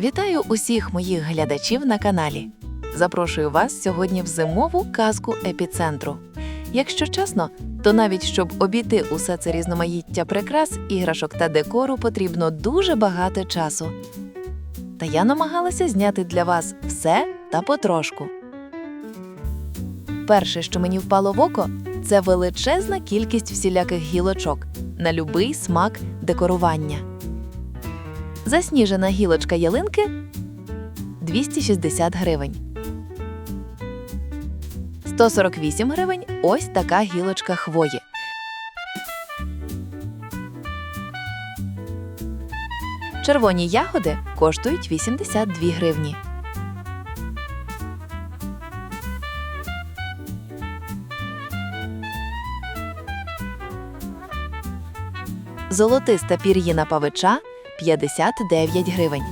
Вітаю усіх моїх глядачів на каналі. Запрошую вас сьогодні в зимову казку епіцентру. Якщо чесно, то навіть щоб обійти усе це різноманіття прикрас, іграшок та декору потрібно дуже багато часу. Та я намагалася зняти для вас все та потрошку. Перше, що мені впало в око, це величезна кількість всіляких гілочок на любий смак декорування. Засніжена гілочка ялинки 260 гривень. 148 гривень ось така гілочка хвої. Червоні ягоди коштують 82 гривні. Золотиста пір'їна павича 59 гривень.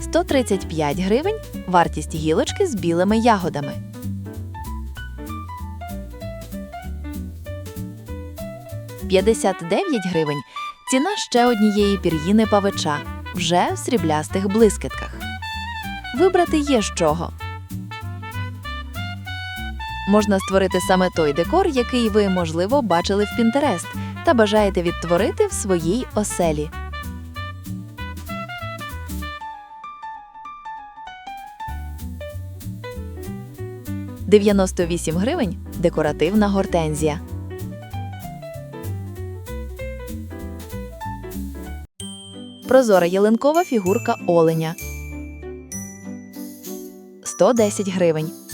Сто тридцять п'ять гривень вартість гілочки з білими ягодами. П'ятдесят дев'ять гривень ціна ще однієї пір'їни павича вже в сріблястих блискітках. Вибрати є з чого. Можна створити саме той декор, який ви, можливо, бачили в Pinterest та бажаєте відтворити в своїй оселі. Дев'яносто вісім гривень декоративна гортензія. Прозора ялинкова фігурка оленя. 110 гривень.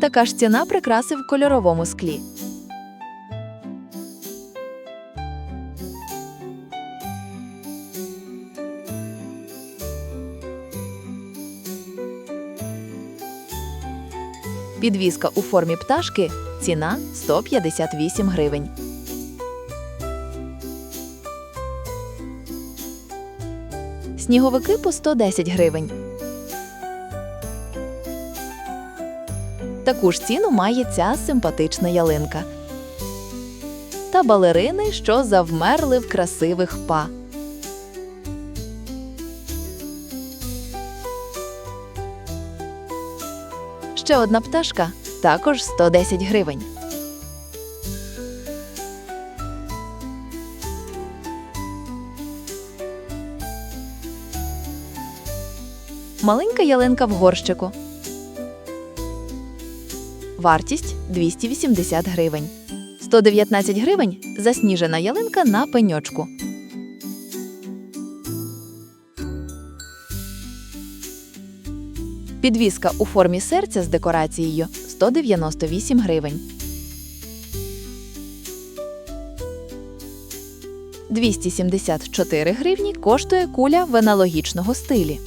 Така ж ціна прикраси в кольоровому склі. Підвіска у формі пташки ціна 158 гривень. Сніговики по 110 гривень. Таку ж ціну має ця симпатична ялинка. Та балерини, що завмерли в красивих па. Ще одна пташка також 110 гривень. Маленька ялинка в горщику. Вартість 280 гривень. 119 гривень засніжена ялинка на пеньочку. Підвіска у формі серця з декорацією 198 гривень. 274 гривні коштує куля в аналогічного стилі.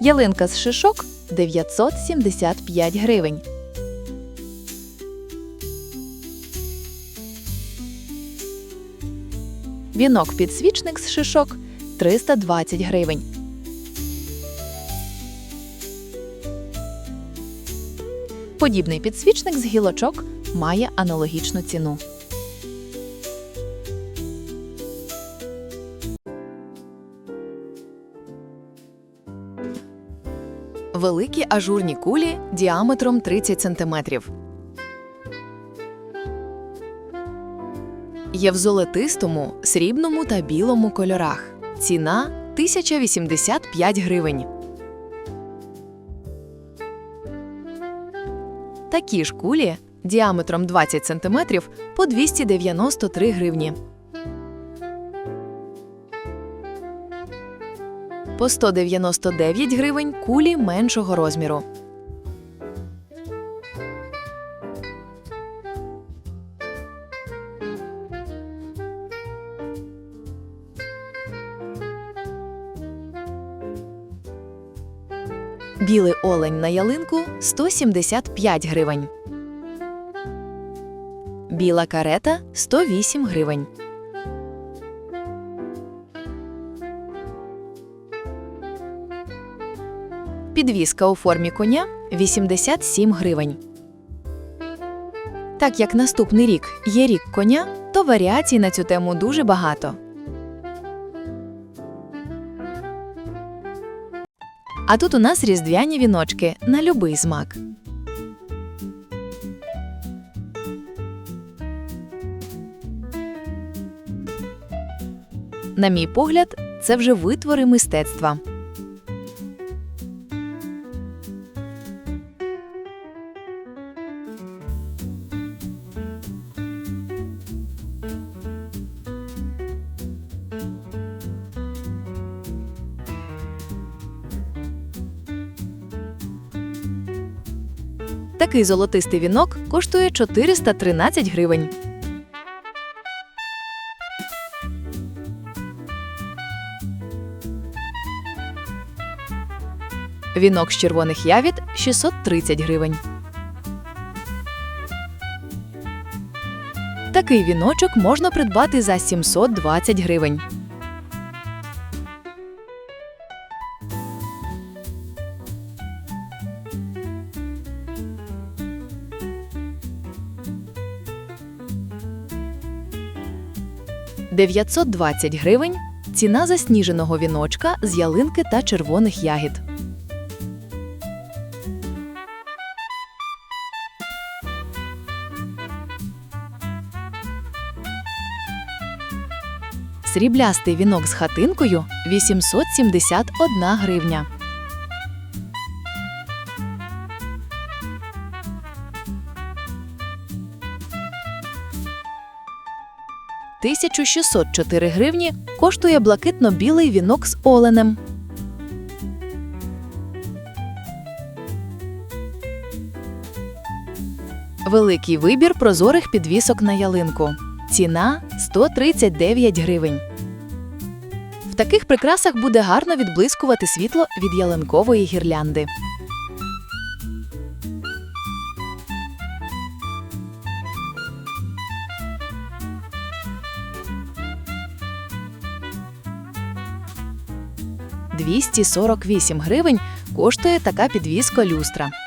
Ялинка з шишок 975 гривень. Вінок підсвічник з шишок 320 гривень. Подібний підсвічник з гілочок має аналогічну ціну. Великі ажурні кулі діаметром 30 см. Є в золотистому, срібному та білому кольорах. Ціна 1085 гривень. Такі ж кулі діаметром 20 см по 293 гривні. По 199 гривень кулі меншого розміру. Білий олень на ялинку 175 гривень. Біла карета 108 гривень. Підвіска у формі коня 87 гривень. Так як наступний рік є рік коня, то варіацій на цю тему дуже багато. А тут у нас різдвяні віночки на любий смак. На мій погляд, це вже витвори мистецтва. Такий золотистий вінок коштує 413 гривень. Вінок з червоних ягід 630 гривень. Такий віночок можна придбати за 720 гривень. «920 гривень – ціна засніженого віночка з ялинки та червоних ягід. Сріблястий вінок з хатинкою 871 гривня. Тисячу 604 гривні коштує блакитно-білий вінок з оленем. Великий вибір прозорих підвісок на ялинку. Ціна 139 гривень. В таких прикрасах буде гарно відблискувати світло від ялинкової гірлянди. Двісті сорок вісім гривень коштує така підвіска люстра. –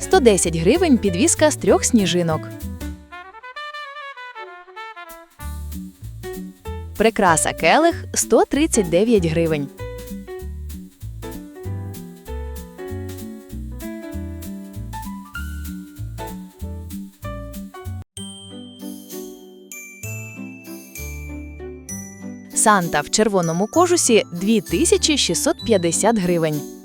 110 гривень підвіска з трьох сніжинок. Прикраса келих 139 гривень. Санта в червоному кожусі 2650 гривень.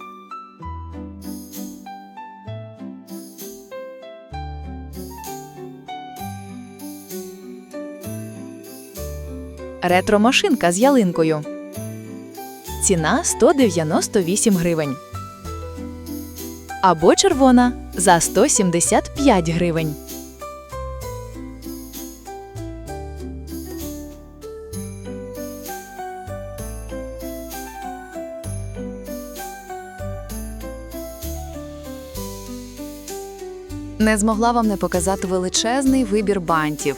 Ретро-машинка з ялинкою. Ціна 198 гривень. Або червона за 175 гривень. Не змогла вам не показати величезний вибір бантів.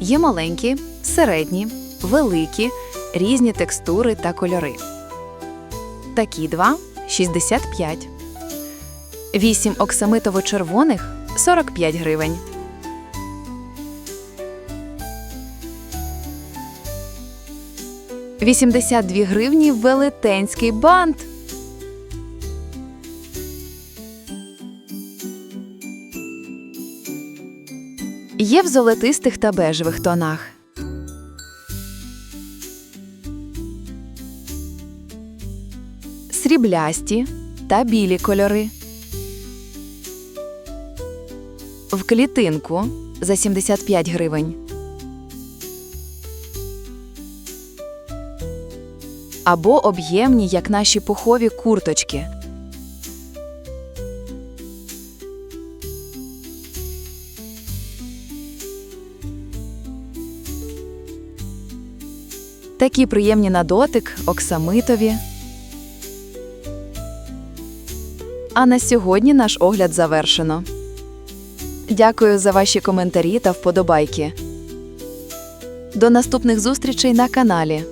Є маленькі, середні, великі, різні текстури та кольори. Такі два 65. 8 оксамитово-червоних 45 гривень. Вісімдесят дві гривні велетенський бант. Є в золотистих та бежевих тонах. Сріблясті та білі кольори. В клітинку за 75 гривень. Або об'ємні, як наші пухові курточки. Такі приємні на дотик, оксамитові. А на сьогодні наш огляд завершено. Дякую за ваші коментарі та вподобайки. До наступних зустрічей на каналі.